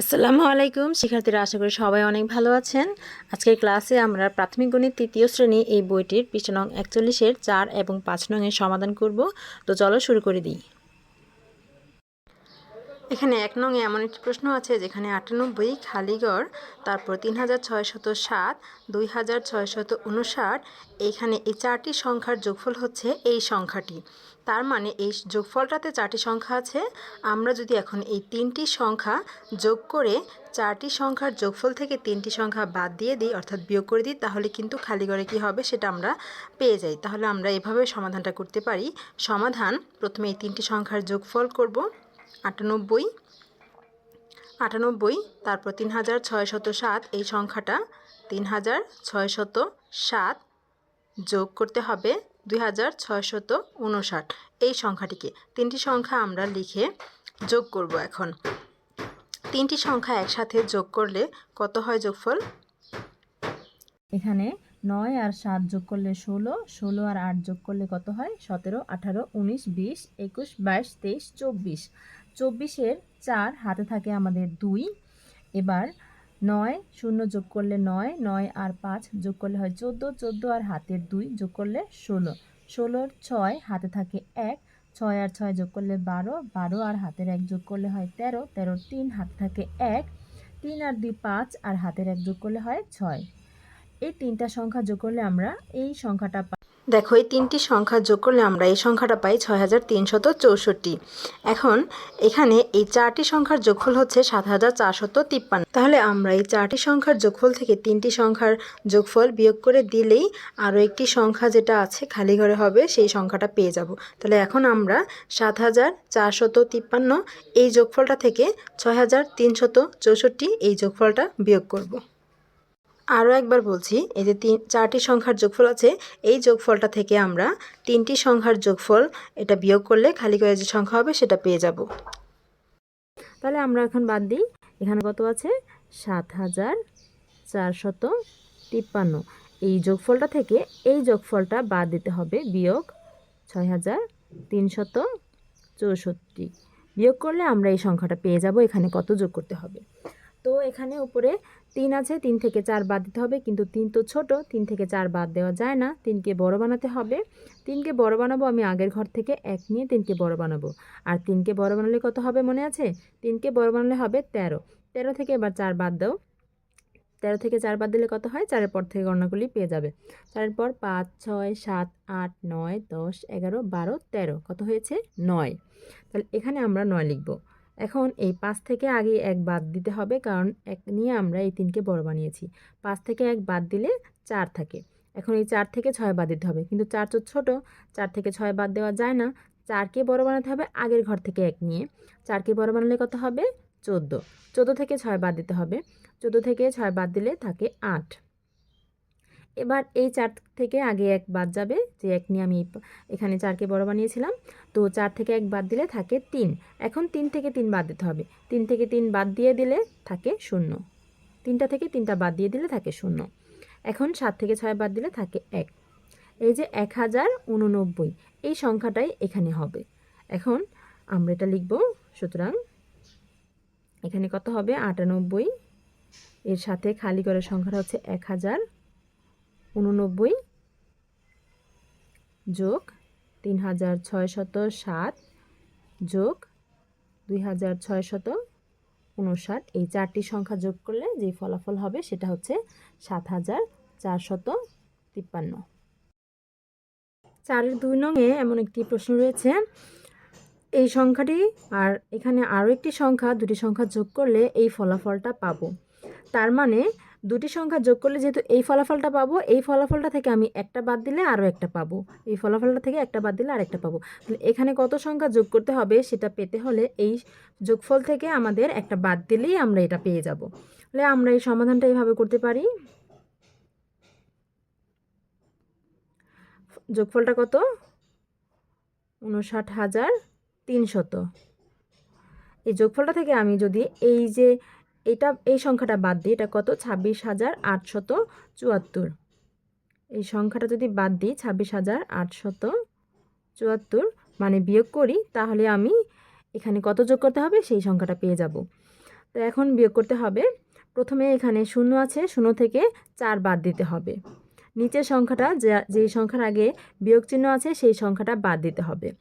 আসসালামু আলাইকুম। শিক্ষার্থীরা, আশা করি সবাই অনেক ভালো আছেন। আজকের ক্লাসে আমরা প্রাথমিক গণিত তৃতীয় শ্রেণি এই বইটির পৃষ্ঠা নং একচল্লিশের চার এবং পাঁচ নংয়ের সমাধান করব। তো চলো শুরু করে দিই। এখানে এক নং এমন একটি প্রশ্ন আছে, যেখানে আটানব্বই খালিগড়, তারপর তিন হাজার ছয়শত সাত দুই হাজার ছয়শত উনষাট, এইখানে এই চারটি সংখ্যার যোগফল হচ্ছে এই সংখ্যাটি। তার মানে এই যোগফলটাতে চারটি সংখ্যা আছে। আমরা যদি এখন এই তিনটি সংখ্যা যোগ করে চারটি সংখ্যার যোগফল থেকে তিনটি সংখ্যা বাদ দিয়ে দিই, অর্থাৎ বিয়োগ করে দিই, তাহলে কিন্তু খালিগড়ে কী হবে সেটা আমরা পেয়ে যাই। তাহলে আমরা এভাবে সমাধানটা করতে পারি। সমাধান, প্রথমে এই তিনটি সংখ্যার যোগফল করব। আটানব্বই আটানব্বই, তারপর তিন হাজার ছয়শত সাত, এই সংখ্যাটা তিন হাজার ছয়শত সাত যোগ করতে হবে দুই হাজার ছয়শত উনষাট। এই সংখ্যাটিকে তিনটি সংখ্যা আমরা লিখে যোগ করব এখন। তিনটি সংখ্যা একসাথে যোগ করলে কত হয় যোগফল? এখানে নয় আর সাত যোগ করলে ষোলো ষোলো আর আট যোগ করলে কত হয়? সতেরো, আঠারো, উনিশ, বিশ, একুশ, বাইশ, তেইশ, চব্বিশ। চব্বিশের চার হাতে থাকে আমাদের দুই। এবার নয় শূন্য যোগ করলে নয় নয় আর পাঁচ যোগ করলে হয় চোদ্দ চোদ্দ আর হাতের দুই যোগ করলে ষোলো। ষোলোর ছয় হাতে থাকে এক, ছয় আর ছয় যোগ করলে বারো বারো আর হাতের এক যোগ করলে হয় তেরো, তেরোর তিন হাতে থাকে এক, তিন আর দুই পাঁচ আর হাতের এক যোগ করলে হয় ছয়। এই তিনটা সংখ্যা যোগ করলে আমরা এই সংখ্যাটা পাই দেখো, এই তিনটি সংখ্যা যোগ করলে আমরা এই সংখ্যাটা পাই ছয় হাজার তিনশত চৌষট্টি। এখন এখানে এই চারটি সংখ্যার যোগফল হচ্ছে সাত হাজার চারশত তিপ্পান্ন। তাহলে আমরা এই চারটি সংখ্যার যোগফল থেকে তিনটি সংখ্যার যোগফল বিয়োগ করে দিলেই আরও একটি সংখ্যা যেটা আছে খালি ঘরে হবে, সেই সংখ্যাটা পেয়ে যাব। তাহলে এখন আমরা সাত হাজার চারশত তিপ্পান্ন এই যোগফলটা থেকে ছয় হাজার তিনশত চৌষট্টি এই যোগফলটা বিয়োগ করব। আরও একবার বলছি, এই যে তিন, চারটি সংখ্যার যোগফল আছে, এই যোগফলটা থেকে আমরা তিনটি সংখ্যার যোগফল এটা বিয়োগ করলে খালি করে যে সংখ্যা হবে সেটা পেয়ে যাব। তাহলে আমরা এখন বাদ দিই, এখানে কত আছে? সাত হাজার চারশত তিপ্পান্ন। এই যোগফলটা থেকে এই যোগফলটা বাদ দিতে হবে, বিয়োগ ছয় হাজার তিনশত চৌষট্টি। বিয়োগ করলে আমরা এই সংখ্যাটা পেয়ে যাব, এখানে কত যোগ করতে হবে? তো এখানে উপরে তিন আছে, তিন থেকে চার বাদ দিতে হবে, কিন্তু তিন তো ছোট, তিন থেকে চার বাদ দেওয়া যায় না। তিনকে বড় বানাতে হবে। তিনকে বড় বানাবো আমি আগের ঘর থেকে এক নিয়ে তিনকে বড় বানাবো। আর তিনকে বড় বানালে কত হবে মনে আছে? তিনকে বড় বানালে হবে তেরো। তেরো থেকে এবার চার বাদ দাও। তেরো থেকে চার বাদ দিলে কত হয়? চারের পর থেকে গণনাগুলি পেয়ে যাবে। চারের পর পাঁচ, ছয়, সাত, আট, নয়, দশ, এগারো, বারো, তেরো। কত হয়েছে? নয়। তাহলে এখানে আমরা নয় লিখব। এখন এই পাঁচ থেকে আগে এক বাদ দিতে হবে, কারণ এক নিয়ে আমরা এই তিনকে বড় বানিয়েছি। পাঁচ থেকে এক বাদ দিলে চার থাকে। এখন এই চার থেকে ছয় বাদ দিতে হবে, কিন্তু চার তো ছোটো, চার থেকে ছয় বাদ দেওয়া যায় না। চারকে বড় বানাতে হবে আগের ঘর থেকে এক নিয়ে। চারকে বড় বানালে কত হবে? চোদ্দ। চোদ্দ থেকে ছয় বাদ দিতে হবে। চোদ্দ থেকে ছয় বাদ দিলে থাকে আট। এবার এই চার থেকে আগে এক বাদ যাবে, যে এক নিয়ে আমি এখানে চারকে বড় বানিয়েছিলাম। তো চার থেকে এক বাদ দিলে থাকে তিন। এখন তিন থেকে তিন বাদ দিতে হবে। তিন থেকে তিন বাদ দিয়ে দিলে থাকে শূন্য। তিনটা থেকে তিনটা বাদ দিয়ে দিলে থাকে শূন্য। এখন সাত থেকে ছয় বাদ দিলে থাকে এক। এই যে এক হাজার উননব্বই, এই সংখ্যাটাই এখানে হবে। এখন আমরা এটা লিখব, সুতরাং এখানে কত হবে? আটানব্বই। এর সাথে খালি করার সংখ্যাটা হচ্ছে এক হাজার উননব্বই যোগ তিন হাজার ছয়শত সাত যোগ দুই হাজার ছয়শত উনষাট এই চারটি সংখ্যা যোগ করলে যে ফলাফল হবে সেটা হচ্ছে সাত হাজার চারশত তিপ্পান্ন। চারের দুই নঙে এমন একটি প্রশ্ন রয়েছে, এই সংখ্যাটি আর এখানে আরও একটি সংখ্যা, দুটি সংখ্যা যোগ করলে এই ফলাফলটা পাবো। তার মানে দুটি সংখ্যা যোগ করলে যেহেতু এই ফলাফলটা পাবো, এই ফলাফলটা থেকে আমি একটা বাদ দিলে আরও একটা পাবো। এই ফলাফলটা থেকে একটা বাদ দিলে আরেকটা পাবো। তাহলে এখানে কত সংখ্যা যোগ করতে হবে সেটা পেতে হলে এই যোগফল থেকে আমাদের একটা বাদ দিলেই আমরা এটা পেয়ে যাব। তাহলে আমরা এই সমাধানটা এইভাবে করতে পারি। যোগফলটা কত? উনষাট হাজার তিনশত। এই যোগফলটা থেকে আমি যদি এই যে এটা, এই সংখ্যাটা বাদ দিই, এটা কত? ছাব্বিশ হাজার আটশত চুয়াত্তর। এই সংখ্যাটা যদি বাদ দিই, ছাব্বিশ হাজার আটশত চুয়াত্তর মানে বিয়োগ করি, তাহলে আমি এখানে কত যোগ করতে হবে? সেই সংখ্যাটা পেয়ে যাব। তো এখন বিয়োগ করতে হবে। প্রথমে এখানে শূন্য আছে, শূন্য থেকে চার বাদ দিতে হবে। নিচের সংখ্যাটা, যা- সংখ্যার আগে বিয়োগ চিহ্ন আছে, সেই সংখ্যাটা বাদ দিতে হবে।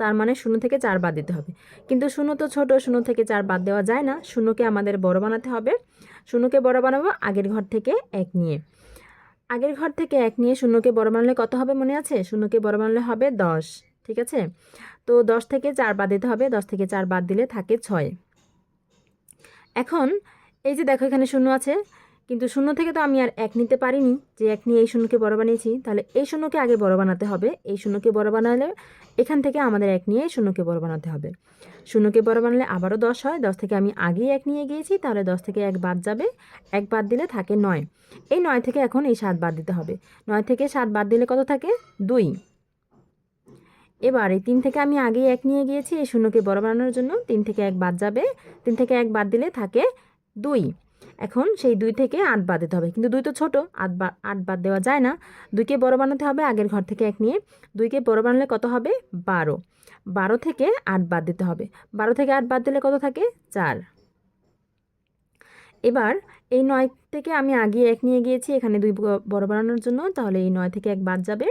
তার মানে শূন্য থেকে চার বাদ দিতে হবে। কিন্তু শূন্য তো ছোট, শূন্য থেকে চার বাদ দেওয়া যায় না। শূন্যকে আমাদের বড় বানাতে হবে। শূন্যকে বড় বানাবো আগের ঘর থেকে এক নিয়ে। আগের ঘর থেকে এক নিয়ে শূন্যকে বড় বানালে কত হবে মনে আছে? শূন্যকে বড় বানালে হবে দশ। ঠিক আছে? তো দশ থেকে চার বাদ দিতে হবে। দশ থেকে চার বাদ দিলে থাকে ছয়। এখন এই যে দেখো এখানে শূন্য আছে। কিন্তু শূন্য থেকে তো আমি আর এক নিতে পারিনি। যে এক নিয়ে এই শূন্যকে বড় বানিয়েছি, তাহলে এই শূন্যকে আগে বড় বানাতে হবে। এই শূন্যকে বড় বানালে এখান থেকে আমাদের এক নিয়ে শূন্যকে বড় বানাতে হবে। শূন্যকে বড় বানালে আবারও দশ হয়। দশ থেকে আমি আগেই এক নিয়ে গিয়েছি, তাহলে দশ থেকে এক বাদ যাবে। এক বাদ দিলে থাকে নয়। এই নয় থেকে এখন এই সাত বাদ দিতে হবে। নয় থেকে সাত বাদ দিলে কত থাকে? দুই। এবার এই তিন থেকে আমি আগেই এক নিয়ে গিয়েছি, এই শূন্যকে বড় বানানোর জন্য তিন থেকে এক বাদ যাবে। তিন থেকে এক বাদ দিলে থাকে দুই। এখন সেই দুই থেকে আট বাদ দিতে হবে। কিন্তু দুই তো ছোট, আট বা, আট বাদ দেওয়া যায় না। দুইকে বড় বানাতে হবে, আগের ঘর থেকে এক নিয়ে। দুইকে বড় বানালে কত হবে? বারো। বারো থেকে আট বাদ দিতে হবে। বারো থেকে আট বাদ দিলে কত থাকে? চার। এবার এই নয় থেকে আমি আগে এক নিয়ে গিয়েছি, এখানে দুই বড় বানানোর জন্য, তাহলে এই নয় থেকে এক বাদ যাবে।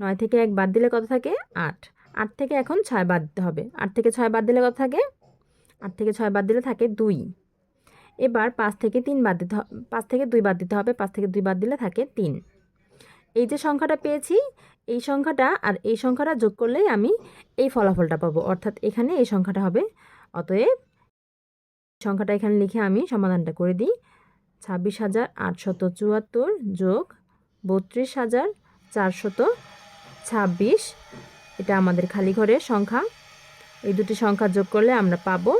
নয় থেকে এক বাদ দিলে কত থাকে? আট। আট থেকে এখন ছয় বাদ দিতে হবে। আট থেকে ছয় বাদ দিলে কত থাকে? আট থেকে ছয় বাদ দিলে থাকে দুই। এবার পাঁচ থেকে তিন বাদ দিতে পাঁচ থেকে দুই বাদ দিতে হবে, পাঁচ থেকে দুই বাদ দিলে থাকে তিন। এই যে সংখ্যাটা পেয়েছি, এই সংখ্যাটা আর এই সংখ্যাটা যোগ করলেই আমি এই ফলাফলটা পাবো। অর্থাৎ এখানে এই সংখ্যাটা হবে। অতএব সংখ্যাটা এখানে লিখে আমি সমাধানটা করে দিই। ছাব্বিশ হাজার আটশত চুয়াত্তর যোগ বত্রিশ হাজার চারশত ছাব্বিশ। এটা আমাদের খালি ঘরের সংখ্যা। এই দুটি সংখ্যা যোগ করলে আমরা পাবো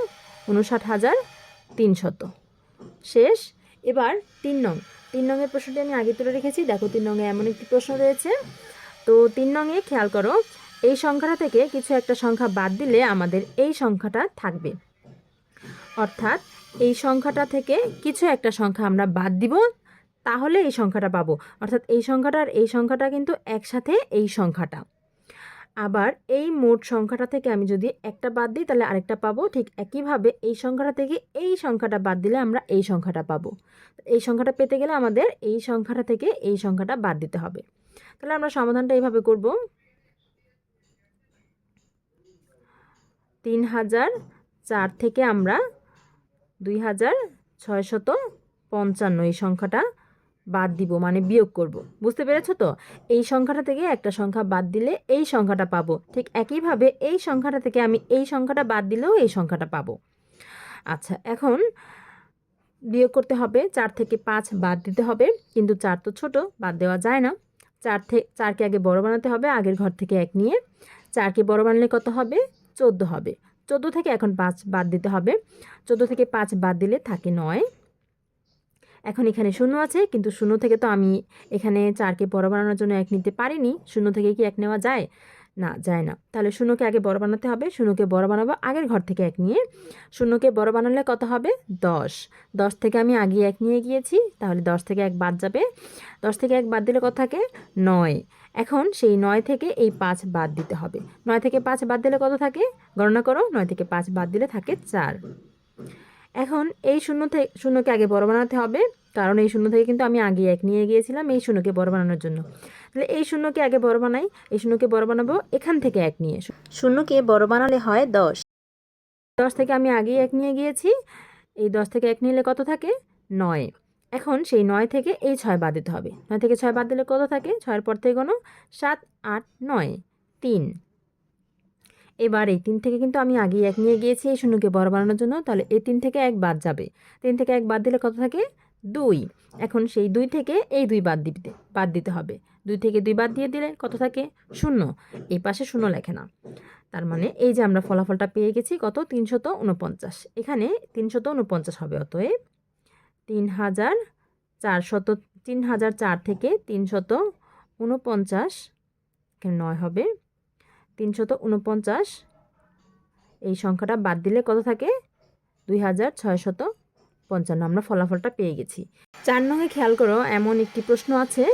উনষাট হাজার তিনশত। শেষ। এবার তিন নং। তিন নংয়ের প্রশ্নটি আমি আগে তুলে রেখেছি। দেখো তিন নংয়ে এমন একটি প্রশ্ন রয়েছে। তো তিন নংয়ে খেয়াল করো, এই সংখ্যাটা থেকে কিছু একটা সংখ্যা বাদ দিলে আমাদের এই সংখ্যাটা থাকবে। অর্থাৎ এই সংখ্যাটা থেকে কিছু একটা সংখ্যা আমরা বাদ দিব, তাহলে এই সংখ্যাটা পাবো। অর্থাৎ এই সংখ্যাটা আর এই সংখ্যাটা কিন্তু একসাথে এই সংখ্যাটা। আবার এই মোট সংখ্যাটা থেকে আমি যদি একটা বাদ দিই, তাহলে আরেকটা পাবো। ঠিক একইভাবে এই সংখ্যাটা থেকে এই সংখ্যাটা বাদ দিলে আমরা এই সংখ্যাটা পাবো। এই সংখ্যাটা পেতে গেলে আমাদের এই সংখ্যাটা থেকে এই সংখ্যাটা বাদ দিতে হবে। তাহলে আমরা সমাধানটা এইভাবে করব। তিন হাজার চার থেকে আমরা দুই হাজার ছয়শত পঞ্চান্ন এই সংখ্যাটা বাদ দিব মানে বিয়োগ করব। বুঝতে পেরেছ তো? এই সংখ্যাটা থেকে একটা সংখ্যা বাদ দিলে এই সংখ্যাটা পাবো। ঠিক একইভাবে এই সংখ্যাটা থেকে আমি এই সংখ্যাটা বাদ দিলেও এই সংখ্যাটা পাবো। আচ্ছা এখন বিয়োগ করতে হবে। চার থেকে পাঁচ বাদ দিতে হবে। কিন্তু চার তো ছোট, বাদ দেওয়া যায় না। চার থেকে চারকে আগে বড় বানাতে হবে, আগের ঘর থেকে এক নিয়ে। চারকে বড় বানালে কত হবে? চোদ্দ হবে। চোদ্দ থেকে এখন পাঁচ বাদ দিতে হবে। চোদ্দ থেকে পাঁচ বাদ দিলে থাকে নয়। এখন এখানে শূন্য আছে, কিন্তু শূন্য থেকে তো আমি এখানে চারকে বড় বানানোর জন্য এক নিতে পারিনি। শূন্য থেকে কি এক নেওয়া যায়? না যায় না। তাহলে শূন্যকে আগে বড় বানাতে হবে, শূন্যকে বড় বানাবো আগের ঘর থেকে এক নিয়ে। শূন্যকে বড় বানালে কত হবে? দশ। দশ থেকে আমি আগে এক নিয়ে গিয়েছি, তাহলে দশ থেকে এক বাদ যাবে। দশ থেকে এক বাদ দিলে কত থাকে? নয়। এখন সেই নয় থেকে এই পাঁচ বাদ দিতে হবে। নয় থেকে পাঁচ বাদ দিলে কত থাকে? গণনা করো, নয় থেকে পাঁচ বাদ দিলে থাকে চার। এখন এই শূন্য থেকে শূন্যকে আগে বড় বানাতে হবে। কারণ এই শূন্য থেকে কিন্তু আমি আগে এক নিয়ে গিয়েছিলাম এই শূন্যকে বড় বানানোর জন্য। তাহলে এই শূন্যকে আগে বড় বানাই এই শূন্যকে বড় বানাবো এখান থেকে এক নিয়ে শূন্যকে বড় বানালে হয় দশ। দশ থেকে আমি আগেই এক নিয়ে গিয়েছি। এই দশ থেকে এক নিলে কত থাকে? নয়। এখন সেই নয় থেকে এই ছয় বাদ দিতে হবে। নয় থেকে ছয় বাদ দিলে কত থাকে? ছয়ের পর থেকে কোনো সাত আট নয় তিন। এবার এই তিন থেকে কিন্তু আমি আগেই এক নিয়ে গিয়েছি এই শূন্যকে বড় বানানোর জন্য, তাহলে এই তিন থেকে এক বাদ যাবে। তিন থেকে এক বাদ দিলে কত থাকে? দুই। এখন সেই দুই থেকে এই দুই বাদ দিতে বাদ দিতে হবে। দুই থেকে দুই বাদ দিয়ে দিলে কত থাকে? শূন্য। এই পাশে শূন্য লেখে না। তার মানে এই যে আমরা ফলাফলটা পেয়ে গেছি কত? তিনশত উনপঞ্চাশ এখানে তিনশত উনপঞ্চাশ হবে, অতএব তিন হাজার চারশত তিন হাজার চার থেকে তিনশত উনপঞ্চাশ এখানে নয় হবে। তিনশত উনপঞ্চাশ এই সংখ্যাটা বাদ দিলে কত থাকে? দুই হাজার ছয়শত পঞ্চান্ন। আমরা ফলাফলটা পেয়ে গেছি। চার নঙে খেয়াল করো, এমন একটি প্রশ্ন আছে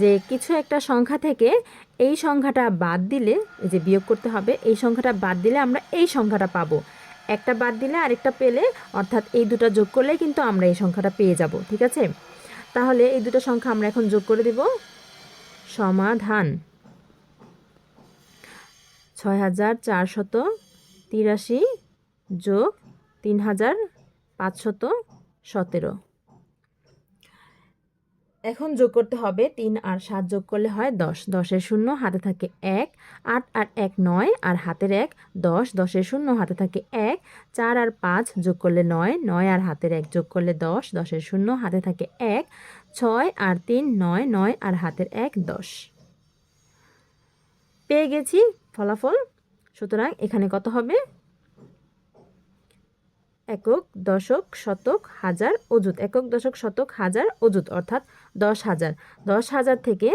যে কিছু একটা সংখ্যা থেকে এই সংখ্যাটা বাদ দিলে, এই যে বিয়োগ করতে হবে, এই সংখ্যাটা বাদ দিলে আমরা এই সংখ্যাটা পাবো। একটা বাদ দিলে আরেকটা পেলে, অর্থাৎ এই দুটো যোগ করলে কিন্তু আমরা এই সংখ্যাটা পেয়ে যাব, ঠিক আছে? তাহলে এই দুটো সংখ্যা আমরা এখন যোগ করে দিব। সমাধান। ছয় হাজার চারশত তিরাশি যোগ তিন হাজার পাঁচশত সতেরো। এখন যোগ করতে হবে তিন আর সাত যোগ করলে হয় দশ। দশের শূন্য হাতে থাকে এক, আট আর এক নয়, আর হাতের এক দশ। দশের শূন্য হাতে থাকে এক, চার আর পাঁচ যোগ করলে নয় নয় আর হাতের এক যোগ করলে দশ। দশের শূন্য হাতে থাকে এক, ছয় আর তিন নয় নয় আর হাতের এক দশ। পেয়ে গেছি ফলাফল, সুতরাং এখানে কত হবে? একক দশক শতক হাজার অযুত, একক দশক শতক হাজার অযুত, অর্থাৎ দশ হাজার। দশ হাজার থেকে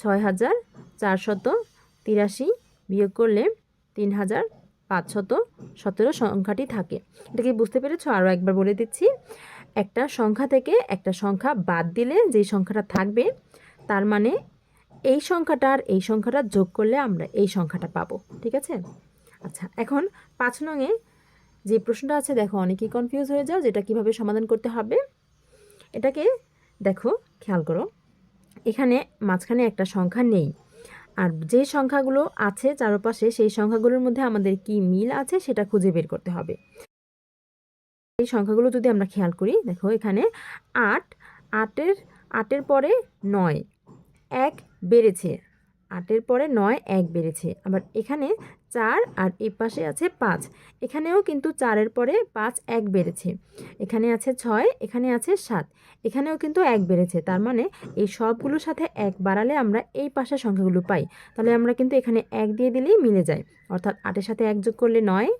ছয় হাজার চারশত তিরাশি বিয়োগ করলে তিন হাজার পাঁচশত সতেরো সংখ্যাটি থাকে। এটা কি বুঝতে পেরেছ? আরও একবার বলে দিচ্ছি। একটা সংখ্যা থেকে একটা সংখ্যা বাদ দিলে যেই সংখ্যাটা থাকবে, তার মানে এই সংখ্যাটা আর এই সংখ্যাটা যোগ করলে আমরা এই সংখ্যাটা পাবো, ঠিক আছে? আচ্ছা এখন পাঁচ নঙে যে প্রশ্নটা আছে, দেখো, অনেকেই কনফিউজ হয়ে যাও যেটা কীভাবে সমাধান করতে হবে। এটাকে দেখো, খেয়াল করো, এখানে মাঝখানে একটা সংখ্যা নেই। আর যে সংখ্যাগুলো আছে চারপাশে, সেই সংখ্যাগুলোর মধ্যে আমাদের কি মিল আছে সেটা খুঁজে বের করতে হবে। এই সংখ্যাগুলো যদি আমরা খেয়াল করি, দেখো, এখানে আট, আটের আটের পরে নয় এক বেড়েছে, আটের পরে নয় এক বেড়েছে। আবার এখানে চার আর এই পাশে আছে পাঁচ। এখানেও কিন্তু চারের পরে পাঁচ এক বেড়েছে। এখানে আছে ছয়, এখানে আছে সাত। এখানেও কিন্তু এক বেড়েছে। তার মানে এই সবগুলোর সাথে এক বাড়ালে আমরা এই পাশের সংখ্যাগুলো পাই। তাহলে আমরা কিন্তু এখানে এক দিয়ে দিলেই মিলে যায়। অর্থাৎ আটের সাথে এক যোগ করলে নয়,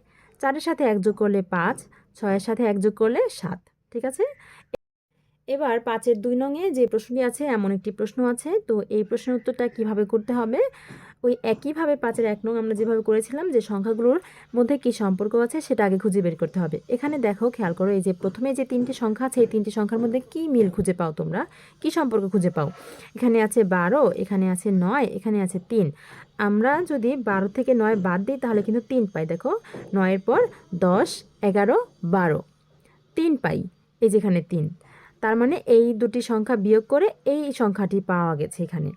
চারের সাথে এক যোগ করলে পাঁচ, ছয়ের সাথে এক যোগ করলে সাত। ঠিক আছে? এবার পাঁচের দুই নঙে যে প্রশ্নটি আছে, এমন একটি প্রশ্ন আছে। তো এই প্রশ্নের উত্তরটা কীভাবে করতে হবে? ওই একইভাবে পাঁচের এক নং আমরা যেভাবে করেছিলাম যে সংখ্যাগুলোর মধ্যে কি সম্পর্ক আছে, সেটা আগে খুঁজে বের করতে হবে। এখানে দেখো, খেয়াল করো, এই যে প্রথমে যে তিনটি সংখ্যা আছে, এই তিনটি সংখ্যার মধ্যে কি মিল খুঁজে পাও তোমরা? কি সম্পর্ক খুঁজে পাও? এখানে আছে বারো, এখানে আছে নয়, এখানে আছে তিন। আমরা যদি বারো থেকে নয় বাদ দিই, তাহলে কিন্তু তিন পাই। দেখো, নয়ের পর দশ, এগারো, বারো। তিন পাই, এই যেখানে তিন। তার মানে এই দুটি সংখ্যা বিয়োগ করে এই সংখ্যাটি পাওয়া গেছে এখানে।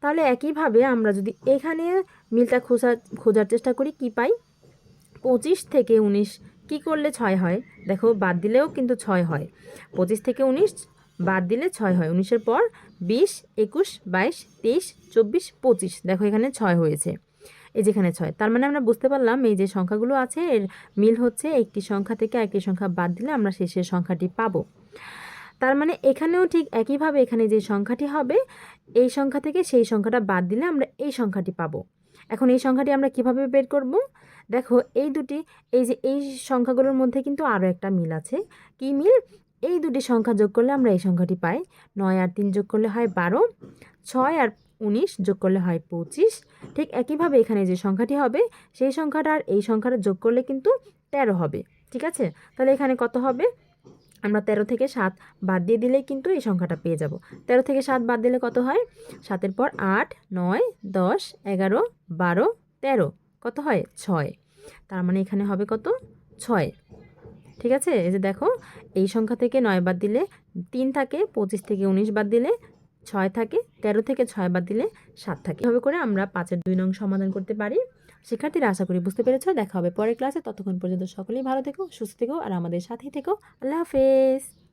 তাহলে একইভাবে আমরা যদি এখানে মিলটা খোঁজা, খোঁজার চেষ্টা করি, কি পাই? পঁচিশ থেকে উনিশ, কি করলে ছয় হয়? দেখো, বাদ দিলেও কিন্তু ছয় হয়। পঁচিশ থেকে উনিশ, বাদ দিলে ছয় হয়। উনিশের পর বিশ, একুশ, বাইশ, তেইশ, চব্বিশ, পঁচিশ। দেখো, এখানে ছয় হয়েছে। এই যেখানে ছয়। তার মানে আমরা বুঝতে পারলাম এই যে সংখ্যাগুলো আছে, এর মিল হচ্ছে একটি সংখ্যা থেকে একটি সংখ্যা বাদ দিলে আমরা শেষের সংখ্যাটি পাবো। তার মানে এখানেও ঠিক একইভাবে এখানে যে সংখ্যাটি হবে, এই সংখ্যা থেকে সেই সংখ্যাটা বাদ দিলে আমরা এই সংখ্যাটি পাবো। এখন এই সংখ্যাটি আমরা কীভাবে বের করব? দেখো, এই দুটি, এই যে এই সংখ্যাগুলোর মধ্যে কিন্তু আরও একটা মিল আছে। কি মিল? এই দুটি সংখ্যা যোগ করলে আমরা এই সংখ্যাটি পাই। নয় আর তিন যোগ করলে হয় বারো, ছয় আর উনিশ যোগ করলে হয় পঁচিশ। ঠিক একইভাবে এখানে যে সংখ্যাটি হবে, সেই সংখ্যাটা আর এই সংখ্যাটা যোগ করলে কিন্তু তেরো হবে। ঠিক আছে? তাহলে এখানে কত হবে? আমরা তেরো থেকে সাত বাদ দিয়ে দিলেই কিন্তু এই সংখ্যাটা পেয়ে যাব। তেরো থেকে সাত বাদ দিলে কত হয়? সাতের পর আট, নয়, দশ, এগারো, বারো, তেরো। কত হয়? ছয়। তার মানে এখানে হবে কত? ছয়। ঠিক আছে? এই যে দেখো, এই সংখ্যা থেকে নয় বাদ দিলে তিন থাকে, পঁচিশ থেকে উনিশ বাদ দিলে ছয় থাকে, তেরো থেকে ছয় বাদ দিলে সাত থাকে। এভাবে করে আমরা পাঁচের দুই নং সমাধান করতে পারি। শিক্ষার্থীরা, আশা করি বুঝতে পেরেছ। দেখা হবে পরের ক্লাসে। ততক্ষণ পর্যন্ত সকলেই ভালো থেকো, সুস্থ থেকো, আর আমাদের সাথেই থেকো। আল্লাহ হাফেজ।